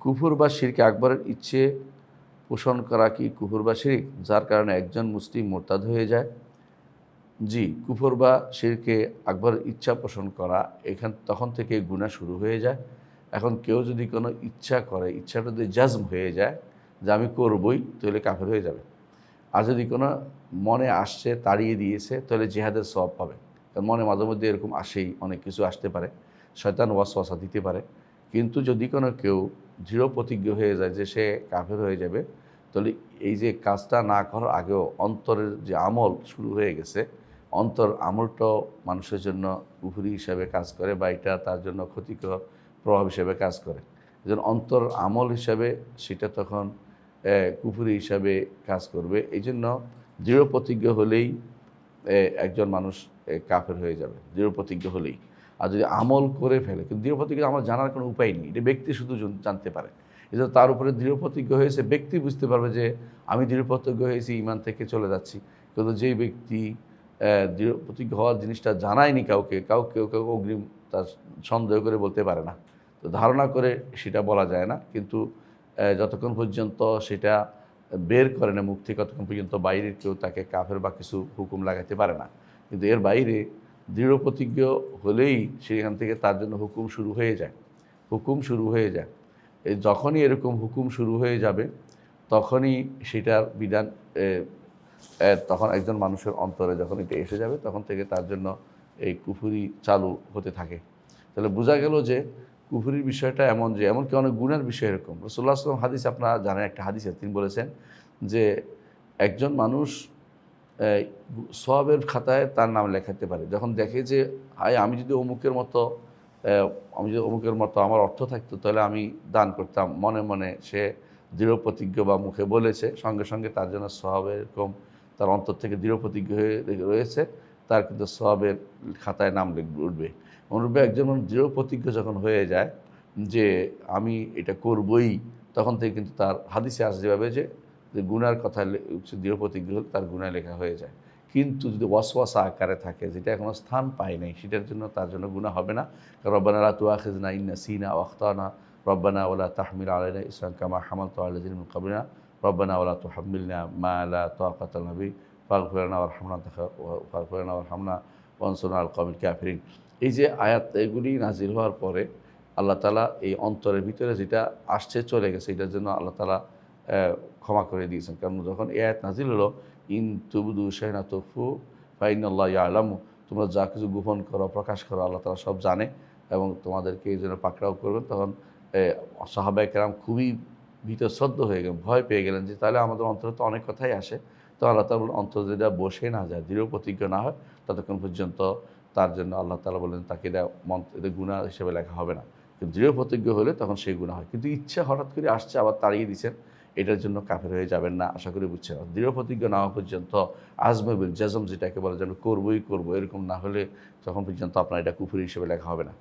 কুফুর বা শিরকে আকবরের ইচ্ছে পোষণ করা কি কুফুর বা শিরিক? যার কারণে একজন মুসলিম মোরতাদ হয়ে যায়। জি, কুফর বা শিরকে আকবরের ইচ্ছা পোষণ করা এখান, তখন থেকে গুণা শুরু হয়ে যায়। এখন কেউ যদি কোনো ইচ্ছা করে, ইচ্ছাটা যদি জাজম হয়ে যায় যে আমি করবই, তাহলে কাফের হয়ে যাবে। আর যদি কোনো মনে আসছে, তাড়িয়ে দিয়েছে, তাহলে জেহাদের সব পাবে। কারণ মনে মাঝে মধ্যে এরকম আসেই, অনেক কিছু আসতে পারে। শয়তান ওয়াসওয়াসা দিতে পারে। কিন্তু যদি কোনো কেউ দৃঢ় প্রতিজ্ঞ হয়ে যায় যে সে কাফের হয়ে যাবে। তাহলে এই যে কাজটা না করার আগেও অন্তরের যে আমল শুরু হয়ে গেছে, অন্তর আমলটাও মানুষের জন্য উহুরি হিসাবে কাজ করে বা এটা তার জন্য ক্ষতিকর প্রভাব হিসাবে কাজ করে। যেন অন্তর আমল হিসাবে সেটা তখন কুফুরি হিসাবে কাজ করবে। এই জন্য দৃঢ় প্রতিজ্ঞ হলেই একজন মানুষ কাফের হয়ে যাবে। দৃঢ় প্রতিজ্ঞ হলেই। আর যদি আমল করে ফেলে কিন্তু দৃঢ় প্রতিজ্ঞ আমার জানার কোনো উপায় নেই। এটা ব্যক্তি শুধু জানতে পারে। এটা তার উপরে দৃঢ় প্রতিজ্ঞ হয়েছে ব্যক্তি বুঝতে পারবে যে আমি দৃঢ় প্রতিজ্ঞ হয়েছি ইমান থেকে চলে যাচ্ছি। কিন্তু যেই ব্যক্তি আহ, দৃঢ় প্রতিজ্ঞ হওয়ার জিনিসটা জানায়নি কাউকে কাউকে কেউ কেউ অগ্রিম তার সন্দেহ করে বলতে পারে না। তো ধারণা করে সেটা বলা যায় না কিন্তু যতক্ষণ পর্যন্ত সেটা বের করে না মুখ থেকে ততক্ষণ পর্যন্ত বাইরের কেউ তাকে কাফের বা কিছু হুকুম লাগাতে পারে না। কিন্তু এর বাইরে দৃঢ় প্রতিজ্ঞ হলেই সেখান থেকে তার জন্য হুকুম শুরু হয়ে যায়। হুকুম শুরু হয়ে যায়। এই যখনই এরকম হুকুম শুরু হয়ে যাবে, তখনই সেটার বিধান তখন একজন মানুষের অন্তরে যখন এটা এসে যাবে, তখন থেকে তার জন্য এই কুফুরি চালু হতে থাকে। তাহলে বোঝা গেল যে কুফুরির বিষয়টা এমন যে, এমনকি অনেক গুণের বিষয় এরকম। রসুল্লাহ আসলাম হাদিস, আপনারা জানেন একটা হাদিস তিনি বলেছেন যে, একজন মানুষ সবের খাতায় তার নাম লেখাতে পারে। যখন দেখে যে হাই আমি যদি অমুকের মতো আমি যদি অমুকের মতো আমার অর্থ থাকতো, তাহলে আমি দান করতাম। মনে মনে সে দৃঢ় প্রতিজ্ঞ বা মুখে বলেছে। সঙ্গে সঙ্গে তার জন্য সবের এরকম তার অন্তর থেকে দৃঢ় প্রতিজ্ঞ হয়ে রয়েছে। তার কিন্তু সবের খাতায় নাম লিখবে উঠবে। অনুরূপে একজন দৃঢ় প্রতিজ্ঞ যখন হয়ে যায় যে, আমি এটা করবই, তখন থেকে কিন্তু তার হাদিসে আসে যেভাবে যে যে গুনার কথা লে- দৃঢ় প্রতিজ্ঞ হলে তার গুণায় লেখা হয়ে যায়। কিন্তু যদি ওয়াসওয়াসা আকারে থাকে, যেটা এখনও স্থান পায় নাই, সেটার জন্য তার জন্য গুণা হবে না। কারণ রব্বানা রাতু আখিজনা ইন্না সিনা ওয়াক্তানা রব্বানা ওলা তাহমিল আলাইনা ইসলাম কামা হামাল তো আলাদিন কাবরিনা রব্বানা ওলা তো হামিলনা মা আলা তো আকাতাল নবী ফাগফিরানা ওর হামনা ফাগফিরানা ওর হামনা ওয়ানসুনা আল কবিল ক্যাফরিন এই যে আয়াত, এগুলি নাজিল হওয়ার পরে আল্লাহ তালা এই অন্তরের ভিতরে যেটা আসছে, চলে গেছে, এটার জন্য আল্লাহ তালা ক্ষমা করে দিয়েছেন। কারণ যখন এ আয়াত নাজিল হলো ইন তুবুদু শাহিনা তফু ফাইন আল্লাহ আলামু তোমরা যা কিছু গোপন করো প্রকাশ করো আল্লাহ তালা সব জানে এবং তোমাদেরকে এই জন্য পাকড়াও করবেন। তখন সাহাবাই কেরাম খুবই ভীতশ্রদ্ধ হয়ে গেলেন ভয় পেয়ে গেলেন যে তাহলে আমাদের অন্তরে তো অনেক কথাই আসে। তো আল্লাহ তালা বলেন, অন্তর যেটা বসে না যায় দৃঢ় প্রতিজ্ঞ না হয় ততক্ষণ পর্যন্ত তার জন্য আল্লাহ তালা বলেন তাকে এটা মন্ত্র এটা গুণা হিসেবে লেখা হবে না। কিন্তু দৃঢ় প্রতিজ্ঞ হলে তখন সেই গুণা হয়। কিন্তু ইচ্ছা হঠাৎ করে আসছে আবার তাড়িয়ে দিচ্ছেন। এটার জন্য কাফের হয়ে যাবেন না, আশা করি বুঝছেন। দৃঢ় প্রতিজ্ঞ না হওয়া পর্যন্ত আজমবিল জাজম যেটাকে বলে যেন করবই করব, এরকম না হলে তখন পর্যন্ত আপনার এটা কুফুরি হিসেবে লেখা হবে না।